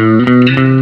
เ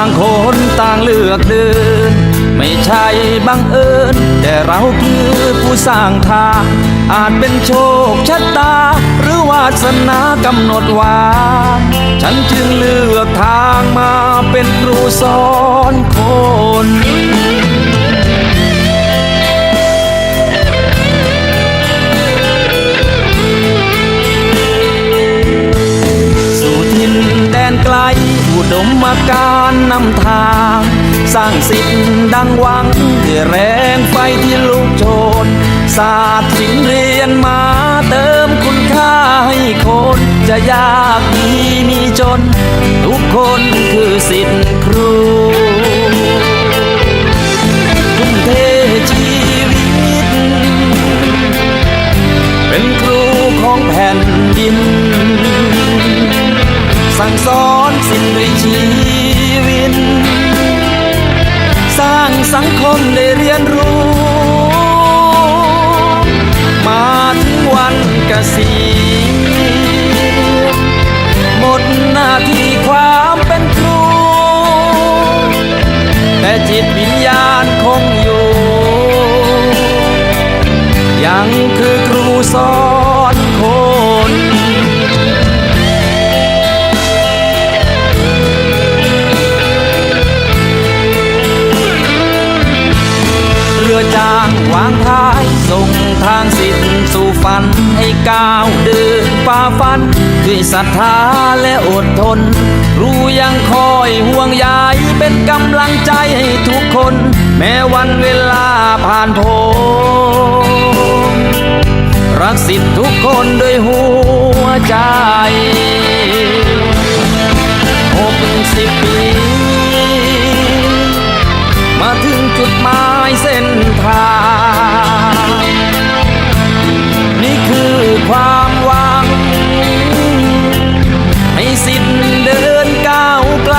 างคนต่างเลือกเดิน ไม่ใช่บังเอิญ แต่เราคือผู้สร้างทางอาจเป็นโชคชะตา หรือวาสนากำหนดไว้ฉันจึงเลือกทางมาเป็นครูสอน อุดมการนำทาง สร้างสิทธิ์ดังหวังที่แรงไฟที่ลุกโชน ศาสตร์สิ่งเรียนมาเติมคุณค่าให้คน จะยากดีมีจน สังคมได้เรียนรู้ ฝันให้ก้าวเดินฝ่าฟัน ด้วยศรัทธาและอดทน รู้ยังคอยห่วงใยเป็นกำลังใจให้ทุกคน แม้วันเวลาผ่านพ้นรักสิทธิ์ทุกคนด้วยหัวใจหกสิบปีมาถึงจุดหมายเส้นทาง ความหวัง ให้สิทธิ์เดินก้าวไกล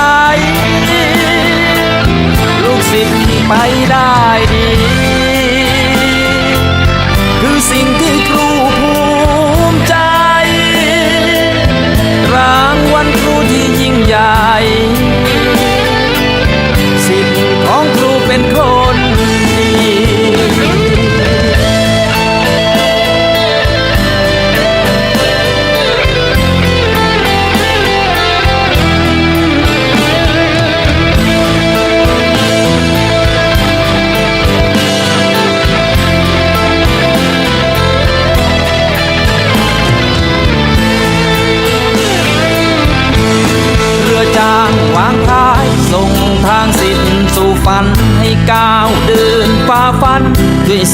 ลูกศิษย์ไปได้ดี คือสิ่งที่ครู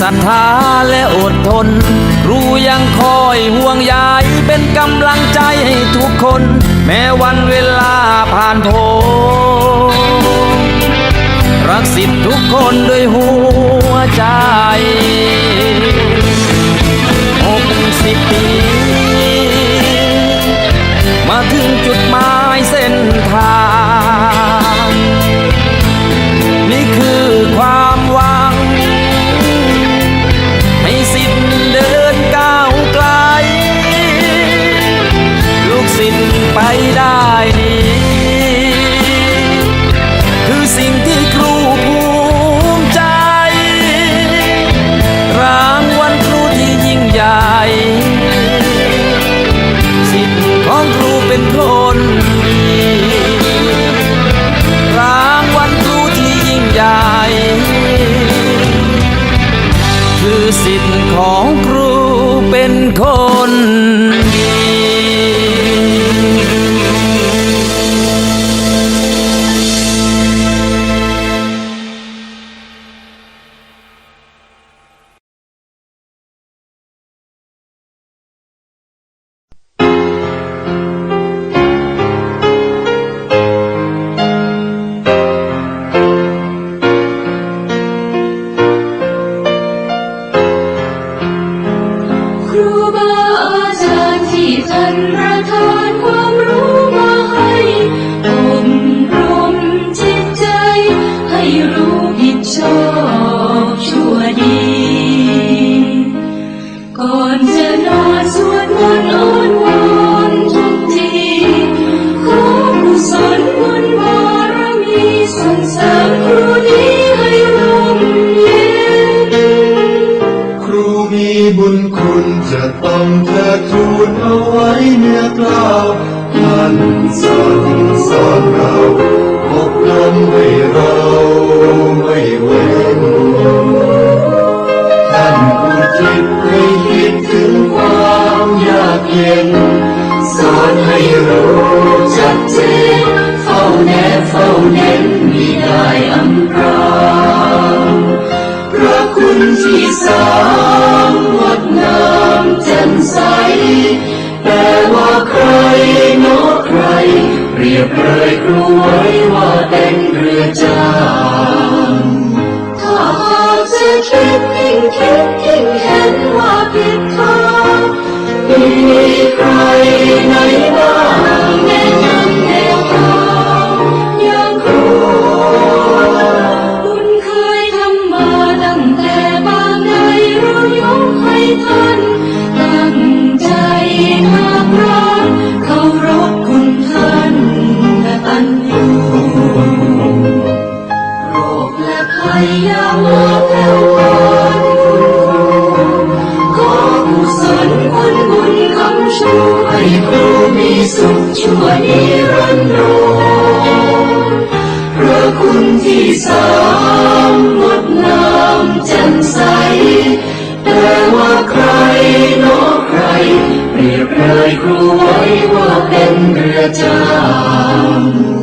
ศรัทธาและอดทน ครูยังคอยห่วงใยเป็นกำลังใจให้ทุกคน แม้วันเวลาผ่านพ้นรักสิทธิ์ทุกคนด้วยหัวใจ now. บเลยครูไว้ว่าเป็นเรือจางถ้าหากจะคิดยิ่งคิดยิ่งเห็นว่าผิดทางมีใครไหน สุขชั่วนิรันดร์พระคุณที่สามงดงามจ่ใส แต่ว่าใครนใครเรียบเลยครูไว้ว่าเป็นเรือจาง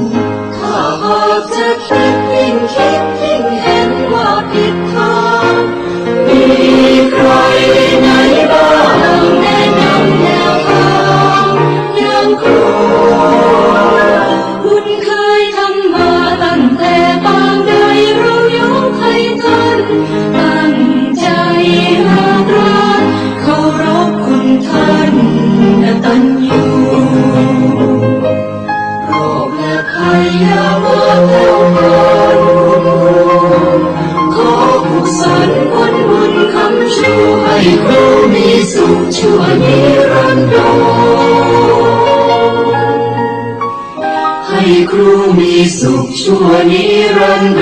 สุขชั่วนิรันด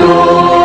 ร